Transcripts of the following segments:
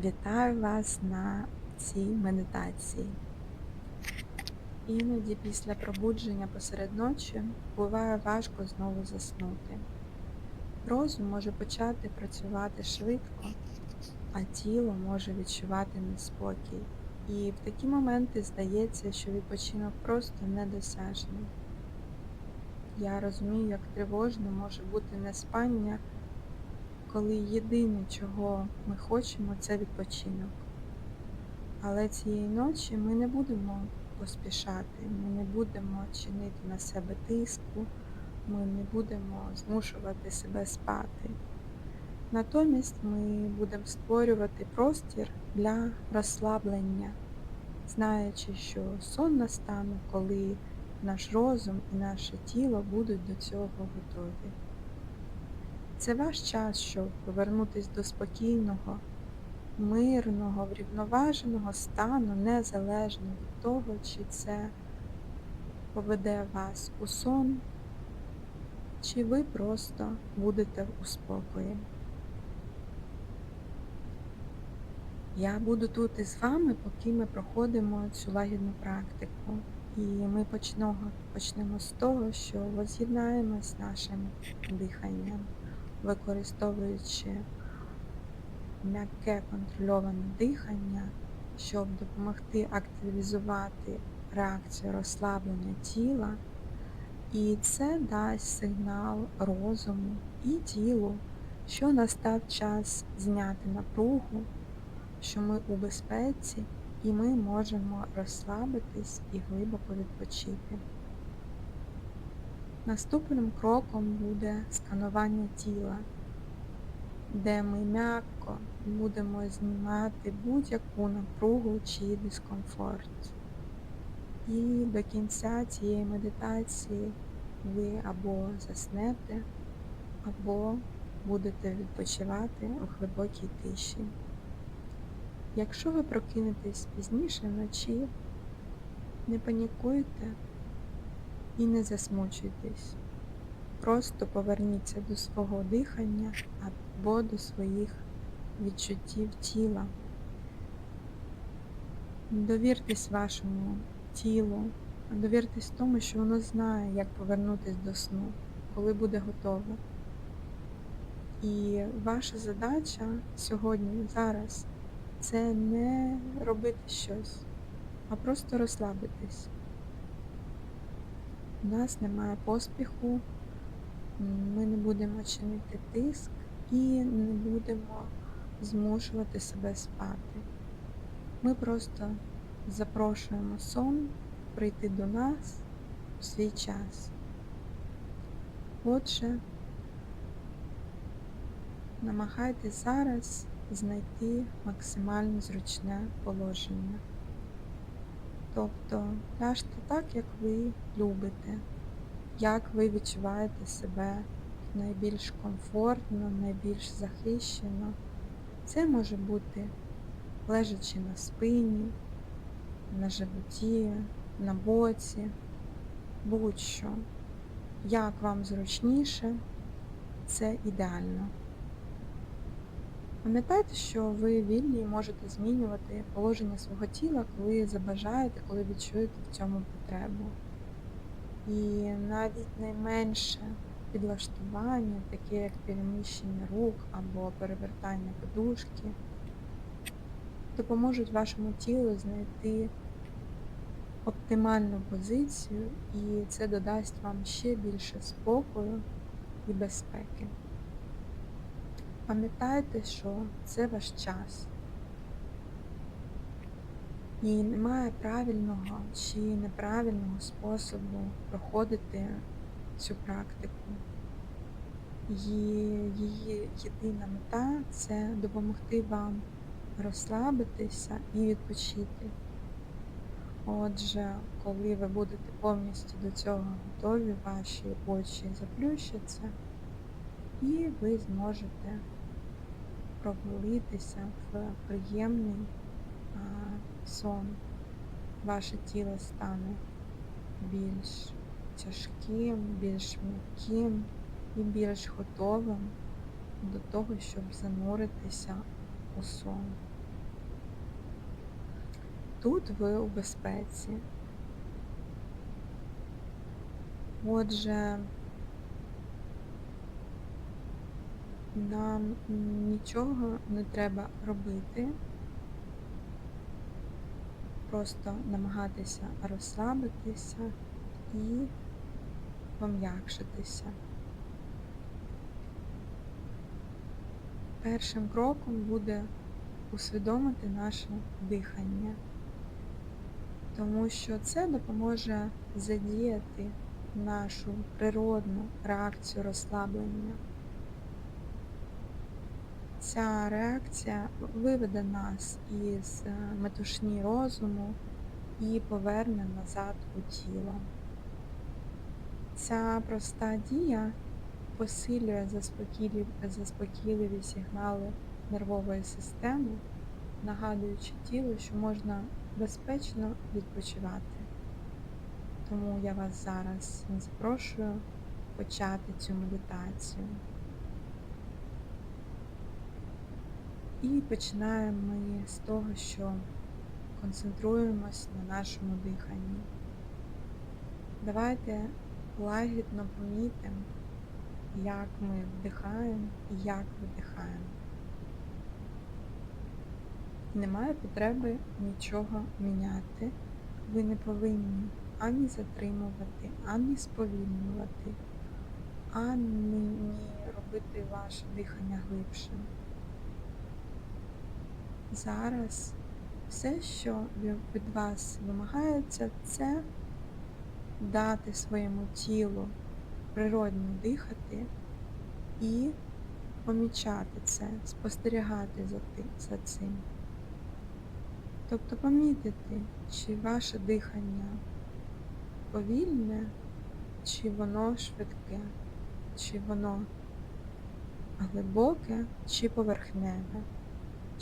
Вітаю вас на цій медитації. Іноді після пробудження посеред ночі буває важко знову заснути. Розум може почати працювати швидко, а тіло може відчувати неспокій. І в такі моменти здається, що відпочинок просто недосяжний. Я розумію, як тривожно може бути неспання коли єдине, чого ми хочемо, це відпочинок. Але цієї ночі ми не будемо поспішати, ми не будемо чинити на себе тиску, ми не будемо змушувати себе спати. Натомість ми будемо створювати простір для розслаблення, знаючи, що сон настане, коли наш розум і наше тіло будуть до цього готові. Це ваш час, щоб повернутися до спокійного, мирного, врівноваженого стану, незалежно від того, чи це поведе вас у сон, чи ви просто будете у спокої. Я буду тут із вами, поки ми проходимо цю лагідну практику. І ми почнемо, почнемо з того, що воз'єднаємось з нашим диханням використовуючи м'яке контрольоване дихання, щоб допомогти активізувати реакцію розслаблення тіла. І це дасть сигнал розуму і тілу, що настав час зняти напругу, що ми у безпеці і ми можемо розслабитись і глибоко відпочити. Наступним кроком буде сканування тіла, де ми м'яко будемо знімати будь-яку напругу чи дискомфорт. І до кінця цієї медитації ви або заснете, або будете відпочивати у глибокій тиші. Якщо ви прокинетесь пізніше вночі, не панікуйте і не засмучуйтесь. Просто поверніться до свого дихання або до своїх відчуттів тіла. Довіртесь вашому тілу, довіртесь тому, що воно знає, як повернутися до сну, коли буде готово. І ваша задача сьогодні, зараз, це не робити щось, а просто розслабитись. У нас немає поспіху, ми не будемо чинити тиск і не будемо змушувати себе спати. Ми просто запрошуємо сон прийти до нас у свій час. Отже, намагайтесь зараз знайти максимально зручне положення. Тобто ляжте так, як ви любите, як ви відчуваєте себе найбільш комфортно, найбільш захищено. Це може бути лежачи на спині, на животі, на боці, будь-що. Як вам зручніше, це ідеально. Пам'ятайте, що ви вільні і можете змінювати положення свого тіла, коли забажаєте, коли відчуєте в цьому потребу. І навіть найменше підлаштування, таке як переміщення рук або перевертання подушки, допоможуть вашому тілу знайти оптимальну позицію і це додасть вам ще більше спокою і безпеки. Пам'ятайте, що це ваш час. І немає правильного чи неправильного способу проходити цю практику. Її, її єдина мета це допомогти вам розслабитися і відпочити. Отже, коли ви будете повністю до цього готові, ваші очі заплющаться і ви зможете провалитися в приємний а, сон. Ваше тіло стане більш тяжким, більш м'яким і більш готовим до того, щоб зануритися у сон. тут ви у безпеці. Отже, нам нічого не треба робити, просто намагатися розслабитися і пом'якшитися. Першим кроком буде усвідомити наше дихання, тому що це допоможе задіяти нашу природну реакцію розслаблення. Ця реакція виведе нас із е, метушні розуму і поверне назад у тіло. Ця проста дія посилює заспокійливі сигнали нервової системи, нагадуючи тілу, що можна безпечно відпочивати. Тому я вас зараз запрошую почати цю медитацію. І починаємо ми з того, що концентруємось на нашому диханні. Давайте лагідно помітимо, як ми вдихаємо і як видихаємо. Немає потреби нічого міняти. Ви не повинні ані затримувати, ані сповільнювати, ані робити ваше дихання глибшим. Зараз все, що від вас вимагається, це дати своєму тілу природньо дихати і помічати це, спостерігати за, за цим. Тобто помітити, чи ваше дихання повільне, чи воно швидке, чи воно глибоке, чи поверхневе.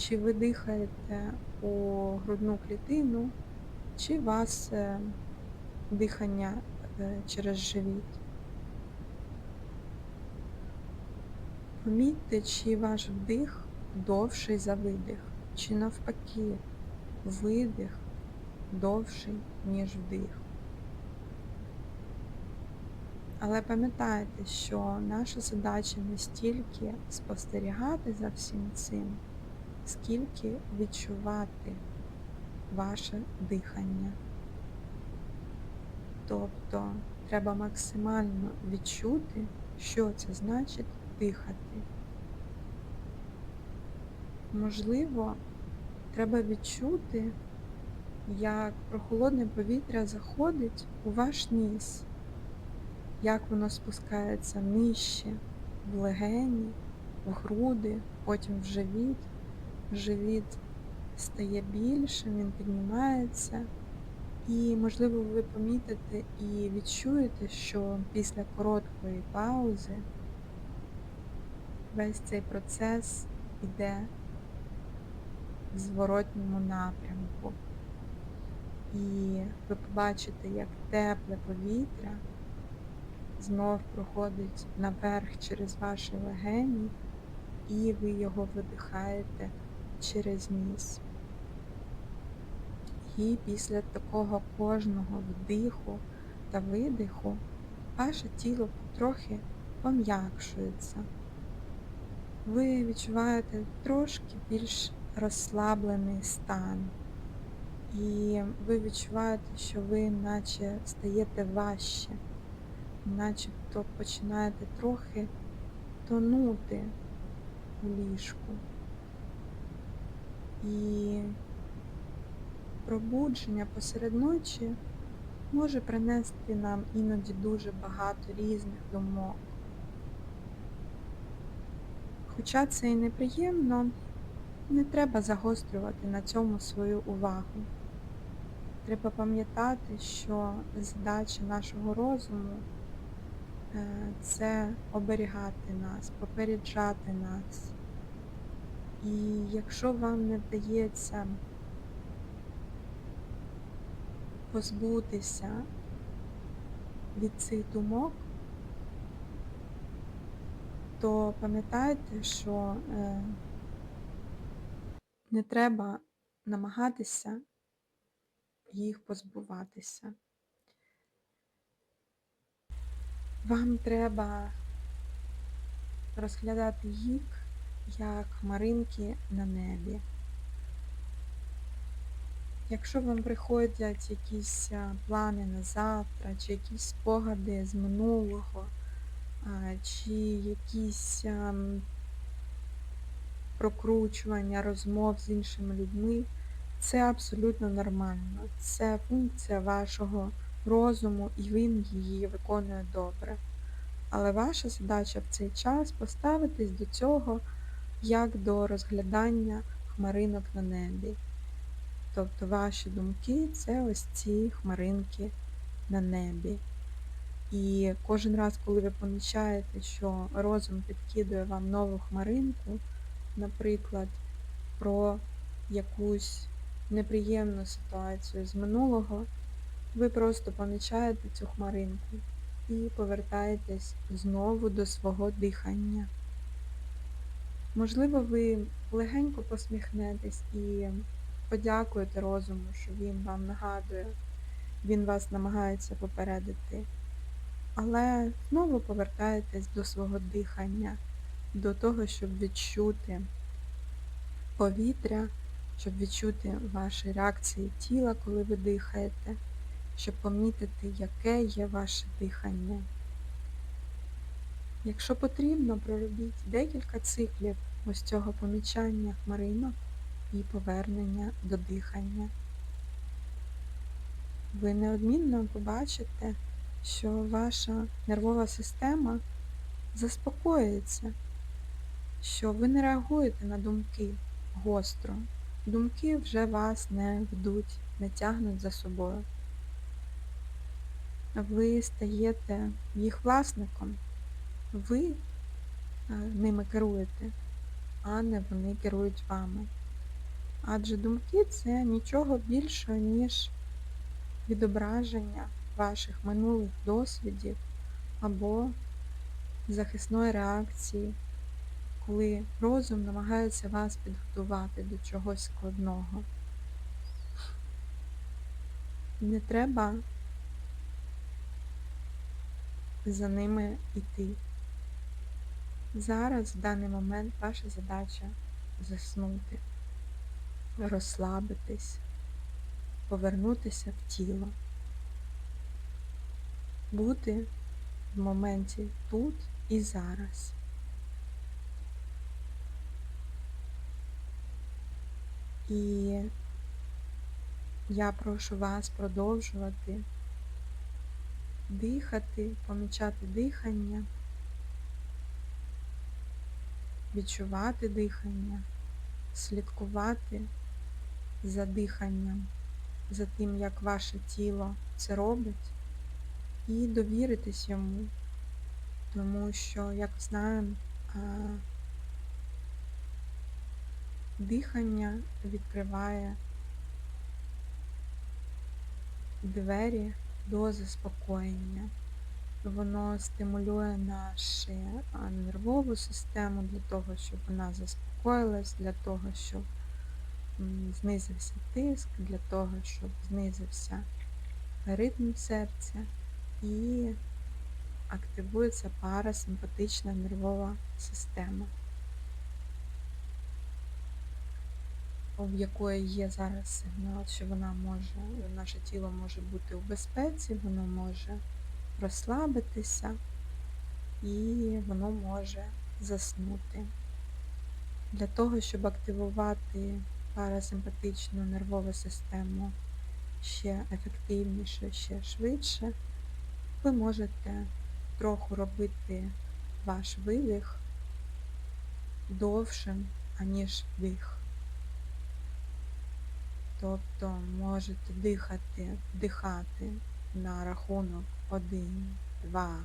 Чи ви дихаєте у грудну клітину, чи у вас е, дихання е, через живіт. Помітьте, чи ваш вдих довший за видих, чи навпаки видих довший, ніж вдих. Але пам'ятайте, що наша задача не стільки спостерігати за всім цим, скільки відчувати ваше дихання. Тобто треба максимально відчути, що це значить дихати. Можливо, треба відчути, як прохолодне повітря заходить у ваш ніс, як воно спускається нижче, в легені, в груди, потім в живіт. Живіт стає більшим, він піднімається. І, можливо, ви помітите і відчуєте, що після короткої паузи весь цей процес йде в зворотньому напрямку. І ви побачите, як тепле повітря знов проходить наверх через ваші легені, і ви його видихаєте через ніс. І після такого кожного вдиху та видиху ваше тіло трохи пом'якшується. Ви відчуваєте трошки більш розслаблений стан. І ви відчуваєте, що ви наче стаєте важче, начебто починаєте трохи тонути у ліжку. І пробудження посеред ночі може принести нам іноді дуже багато різних думок. Хоча це і неприємно, не треба загострювати на цьому свою увагу. Треба пам'ятати, що задача нашого розуму е, це оберігати нас, попереджати нас. І якщо вам не вдається позбутися від цих думок, то пам'ятайте, що е, не треба намагатися їх позбуватися. Вам треба розглядати їх як хмаринки на небі. Якщо вам приходять якісь плани на завтра, чи якісь спогади з минулого, чи якісь прокручування розмов з іншими людьми, це абсолютно нормально. Це функція вашого розуму, і він її виконує добре. Але ваша задача в цей час поставитись до цього як до розглядання хмаринок на небі. Тобто ваші думки це ось ці хмаринки на небі. І кожен раз, коли ви помічаєте, що розум підкидує вам нову хмаринку, наприклад, про якусь неприємну ситуацію з минулого, ви просто помічаєте цю хмаринку і повертаєтесь знову до свого дихання. Можливо, ви легенько посміхнетесь і подякуєте розуму, що він вам нагадує, він вас намагається попередити. Але знову повертаєтесь до свого дихання, до того, щоб відчути повітря, щоб відчути ваші реакції тіла, коли ви дихаєте, щоб помітити, яке є ваше дихання. Якщо потрібно, проробіть декілька циклів ось цього помічання хмаринок і повернення до дихання. Ви неодмінно побачите, що ваша нервова система заспокоїться, що ви не реагуєте на думки гостро. Думки вже вас не ведуть, не тягнуть за собою. Ви стаєте їх власником, ви е, ними керуєте, а не вони керують вами. Адже думки це нічого більше, ніж відображення ваших минулих досвідів або захисної реакції коли розум намагається вас підготувати до чогось складного. Не треба за ними йти. Зараз, в даний момент, ваша задача заснути, розслабитись, повернутися в тіло, бути в моменті тут і зараз. І я прошу вас продовжувати дихати, помічати дихання, відчувати дихання, слідкувати за диханням, за тим, як ваше тіло це робить, і довіритись йому, тому що, як знаємо, Дихання відкриває двері до заспокоєння. Воно стимулює нашу нервову систему для того, щоб вона заспокоїлась, для того, щоб знизився тиск, для того, щоб знизився ритм серця і активується парасимпатична нервова система. в якої є зараз сигнал, що вона може, наше тіло може бути у безпеці, воно може розслабитися і воно може заснути. Для того, щоб активувати парасимпатичну нервову систему ще ефективніше, ще швидше, ви можете трохи робити ваш видих довшим, аніж вдих. Тобто можете дихати, вдихати на рахунок 1, 2,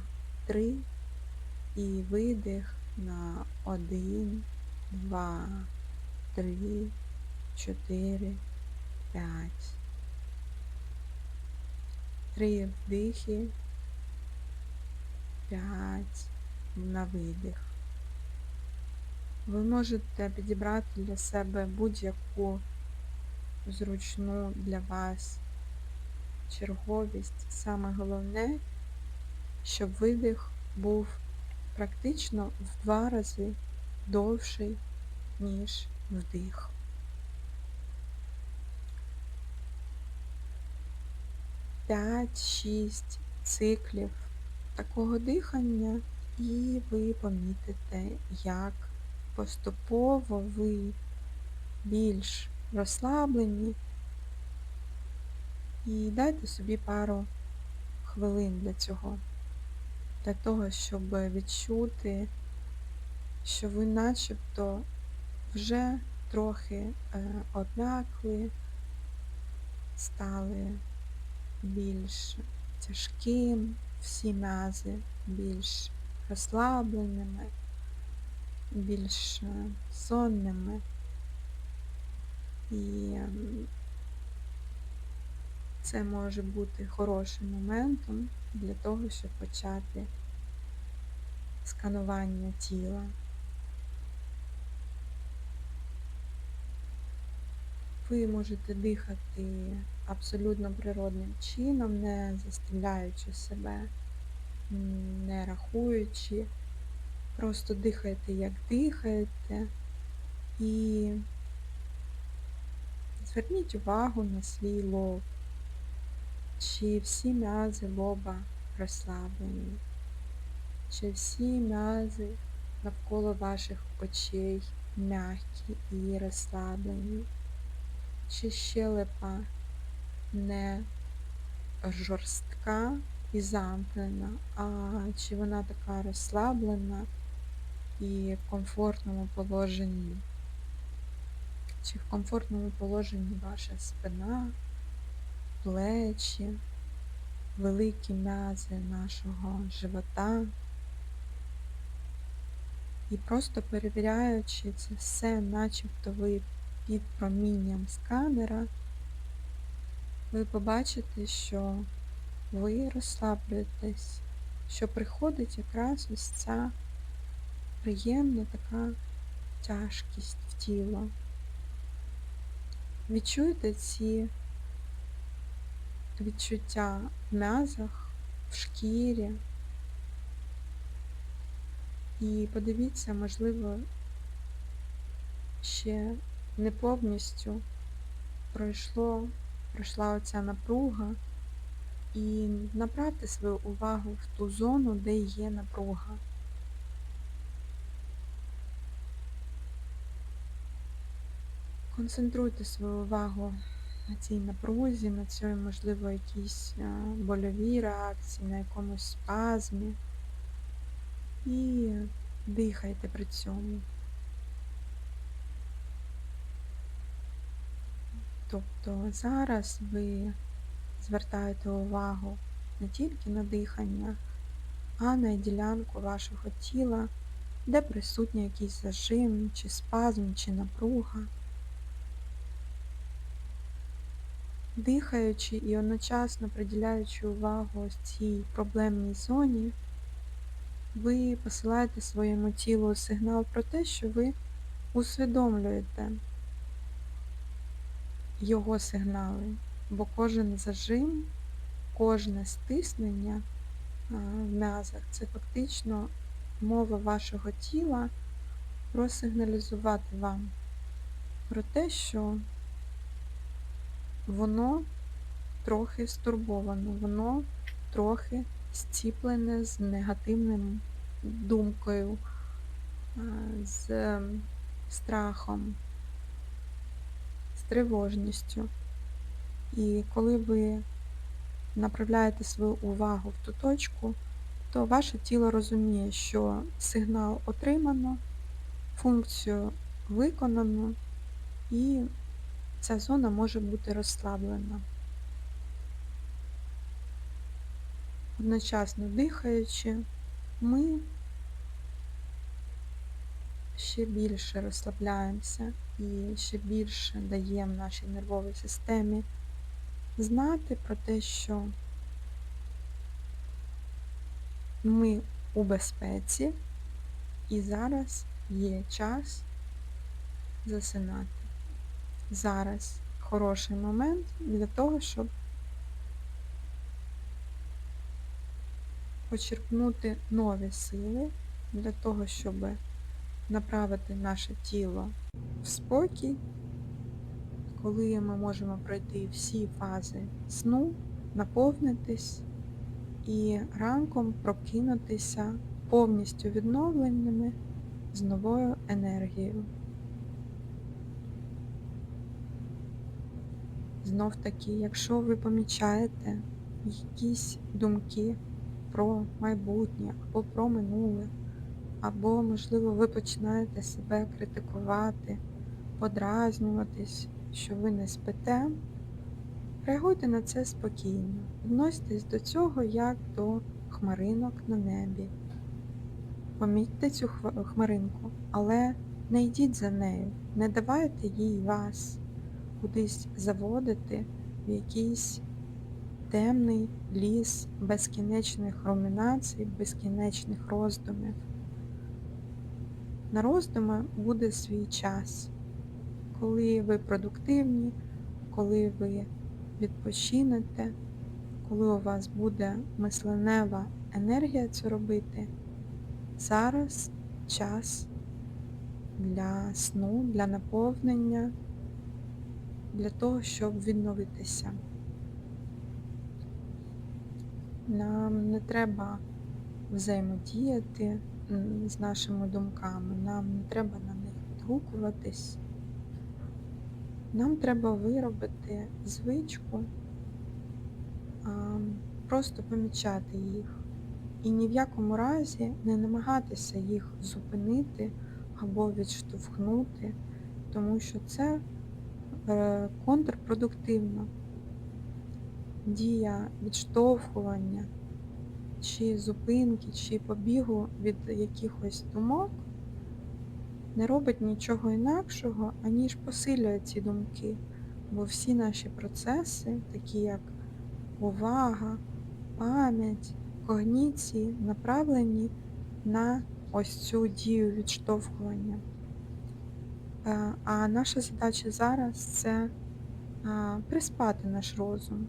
3 і видих на 1, 2, 3, 4, 5. Три вдихи, 5 на видих. Ви можете підібрати для себе будь-яку зручну для вас черговість. Саме головне, щоб видих був практично в два рази довший, ніж вдих. П'ять-шість циклів такого дихання, і ви помітите, як поступово ви більш розслаблені. І дайте собі пару хвилин для цього, для того, щоб відчути, що ви начебто вже трохи е, обмякли, стали більш тяжким, всі м'язи більш розслабленими, більш е, сонними. І це може бути хорошим моментом для того, щоб почати сканування тіла. Ви можете дихати абсолютно природним чином, не заставляючи себе, не рахуючи. Просто дихайте, як дихаєте, і зверніть увагу на свій лоб, чи всі м'язи лоба розслаблені, чи всі м'язи навколо ваших очей м'які і розслаблені? Чи щелепа не жорстка і замкнена, а чи вона така розслаблена і в комфортному положенні, чи в комфортному положенні ваша спина, плечі, великі м'язи нашого живота. І просто перевіряючи це все, начебто ви під промінням сканера, ви побачите, що ви розслаблюєтесь, що приходить якраз ось ця приємна така тяжкість в тіло. Відчуйте ці відчуття в м'язах, в шкірі. І подивіться, можливо, ще не повністю пройшло, пройшла оця напруга, і направте свою увагу в ту зону, де є напруга. Концентруйте свою увагу на цій напрузі, на цій, можливо, якійсь больовій реакції, на якомусь спазмі і дихайте при цьому. Тобто зараз ви звертаєте увагу не тільки на дихання, а на ділянку вашого тіла, де присутній якийсь зажим, чи спазм, чи напруга. Дихаючи і одночасно приділяючи увагу ось цій проблемній зоні, ви посилаєте своєму тілу сигнал про те, що ви усвідомлюєте його сигнали, бо кожен зажим, кожне стиснення в м'язах це фактично мова вашого тіла просигналізувати вам про те, що воно трохи стурбовано, воно трохи зціплене з негативним думкою, з страхом з тривожністю. І коли ви направляєте свою увагу в ту точку, то ваше тіло розуміє, що сигнал отримано, функцію виконано, і ця зона може бути розслаблена. Одночасно дихаючи, ми ще більше розслабляємося і ще більше даємо нашій нервовій системі знати про те, що ми у безпеці і зараз є час засинати зараз хороший момент для того, щоб почерпнути нові сили, для того, щоб направити наше тіло в спокій, коли ми можемо пройти всі фази сну, наповнитись і ранком прокинутися повністю відновленими з новою енергією. Знов таки, якщо ви помічаєте якісь думки про майбутнє або про минуле, або, можливо, ви починаєте себе критикувати, подразнюватись, що ви не спите, реагуйте на це спокійно. Відноситесь до цього як до хмаринок на небі. Помітьте цю хмаринку, але не йдіть за нею, не давайте їй вас кудись заводити в якийсь темний ліс безкінечних румінацій, безкінечних роздумів. На роздуми буде свій час, коли ви продуктивні, коли ви відпочинете, коли у вас буде мисленева енергія це робити. Зараз час для сну, для наповнення, для того, щоб відновитися. Нам не треба взаємодіяти з нашими думками, нам не треба на них відгукуватись. Нам треба виробити звичку, просто помічати їх. І ні в якому разі не намагатися їх зупинити або відштовхнути, тому що це е, контрпродуктивно. Дія відштовхування чи зупинки, чи побігу від якихось думок не робить нічого інакшого, аніж посилює ці думки. Бо всі наші процеси, такі як увага, пам'ять, когніції, направлені на ось цю дію відштовхування. Е, А наша задача зараз це приспати наш розум,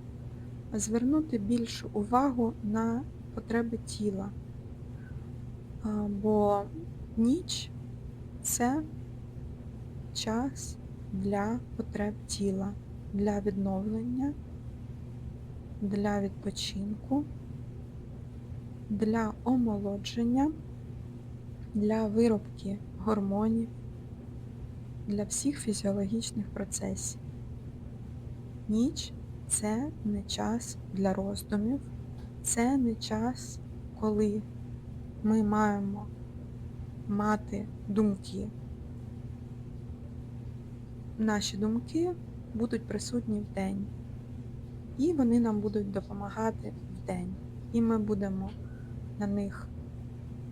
звернути більшу увагу на потреби тіла. Бо ніч це час для потреб тіла, для відновлення, для відпочинку, для омолодження, для виробки гормонів, для всіх фізіологічних процесів. Ніч це не час для роздумів, це не час, коли ми маємо мати думки. Наші думки будуть присутні в день, і вони нам будуть допомагати в день. І ми будемо на них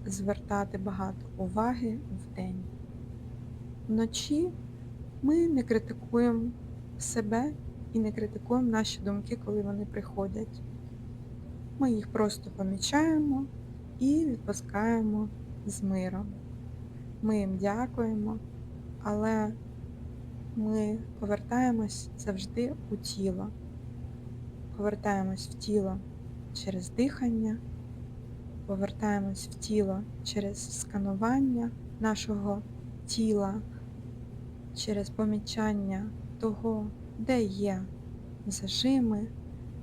звертати багато уваги в день. Вночі ми не критикуємо себе і не критикуємо наші думки, коли вони приходять. Ми їх просто помічаємо і відпускаємо з миром. Ми їм дякуємо, але ми повертаємось завжди у тіло. Повертаємось в тіло через дихання, повертаємось в тіло через сканування нашого тіла, через помічання того, де є зажими,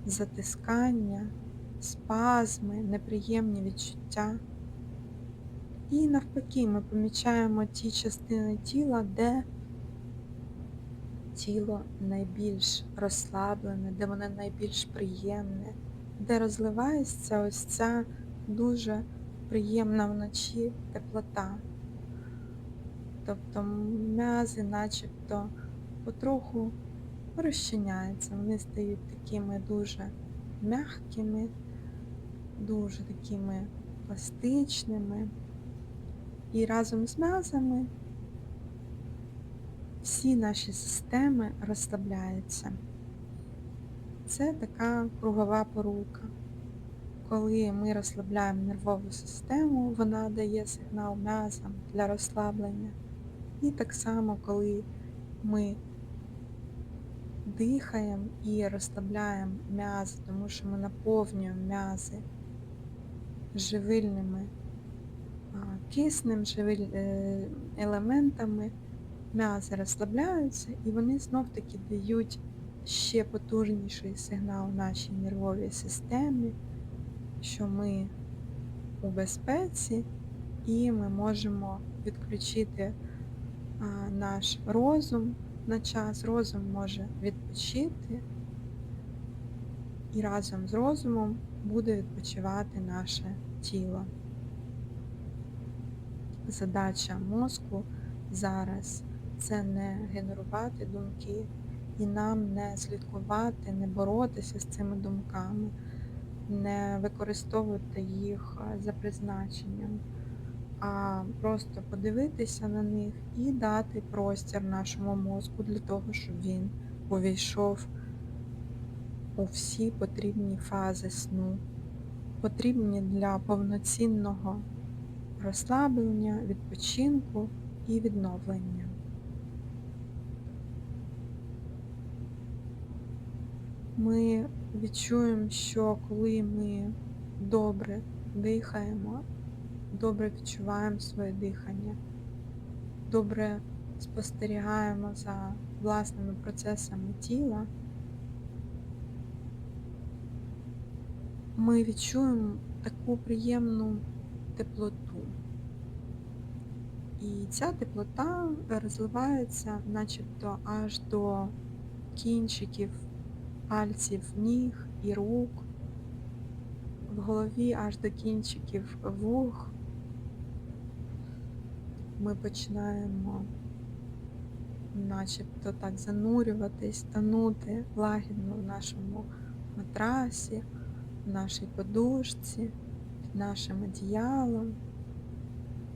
затискання, спазми, неприємні відчуття. І навпаки, ми помічаємо ті частини тіла, де тіло найбільш розслаблене, де воно найбільш приємне, де розливається ось ця дуже приємна вночі теплота. Тобто м'язи начебто потроху розчиняються, вони стають такими дуже м'якими, дуже такими пластичними. І разом з м'язами всі наші системи розслабляються. Це така кругова порука. Коли ми розслабляємо нервову систему, вона дає сигнал м'язам для розслаблення. І так само, коли ми дихаємо і розслабляємо м'язи, тому що ми наповнюємо м'язи живильними киснем, живиль, е, елементами, м'язи розслабляються і вони знов-таки дають ще потужніший сигнал нашій нервовій системі, що ми у безпеці і ми можемо відключити наш розум на час. Розум може відпочити, і разом з розумом буде відпочивати наше тіло. Задача мозку зараз це не генерувати думки і нам не слідкувати, не боротися з цими думками, не використовувати їх за призначенням, а просто подивитися на них і дати простір нашому мозку для того, щоб він увійшов у всі потрібні фази сну, потрібні для повноцінного розслаблення, відпочинку і відновлення. Ми відчуємо, що коли ми добре дихаємо, добре відчуваємо своє дихання, добре спостерігаємо за власними процесами тіла, ми відчуємо таку приємну теплоту. І ця теплота розливається начебто аж до кінчиків пальців ніг і рук, в голові аж до кінчиків вух. Ми починаємо начебто так занурюватись, тонути лагідно в нашому матрасі, в нашій подушці, під нашим одіялом.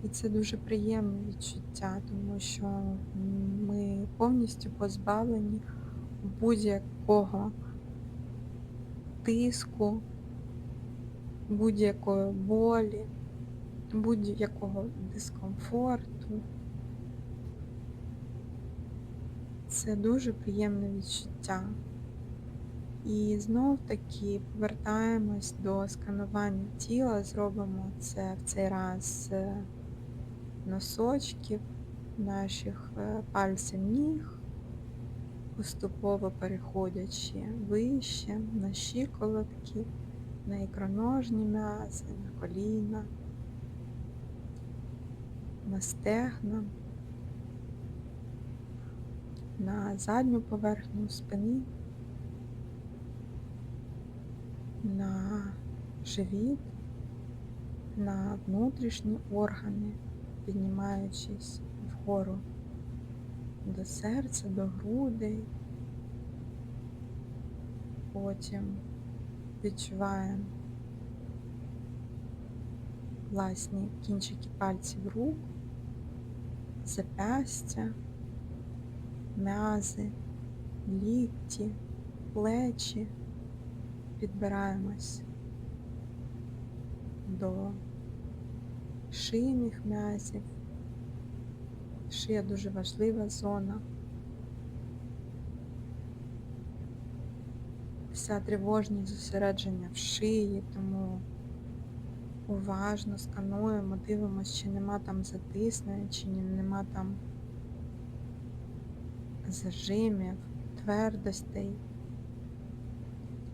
І це дуже приємне відчуття, тому що ми повністю позбавлені будь-якого тиску, будь-якої болі, будь-якого дискомфорту. Це дуже приємне відчуття. І знов таки повертаємось до сканування тіла, зробимо це в цей раз з носочків, наших е, пальців ніг, поступово переходячи вище на щиколотки, на ікроножні м'язи, на коліна, на стегна, на задню поверхню спини, на живіт, на внутрішні органи, піднімаючись вгору до серця, до грудей. Потім відчуваємо власні кінчики пальців рук, запястя, м'язи, лікті, плечі. Підбираємось до шийних м'язів. Шия дуже важлива зона. Вся тривожність зосередження в шиї, тому уважно скануємо, дивимося, чи нема там затиснення, чи нема там зажимів, твердостей.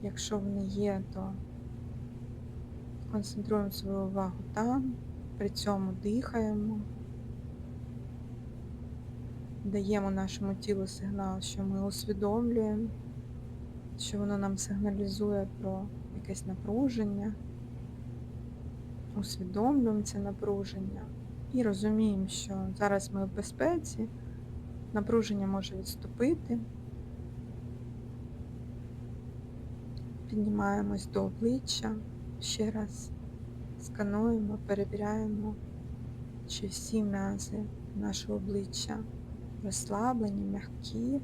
Якщо вони є, то концентруємо свою увагу там, при цьому дихаємо, даємо нашому тілу сигнал, що ми усвідомлюємо, що воно нам сигналізує про якесь напруження, усвідомлюємо це напруження і розуміємо, що зараз ми в безпеці, напруження може відступити. Піднімаємось до обличчя, ще раз скануємо, перевіряємо, чи всі м'язи нашого обличчя розслаблені, м'які.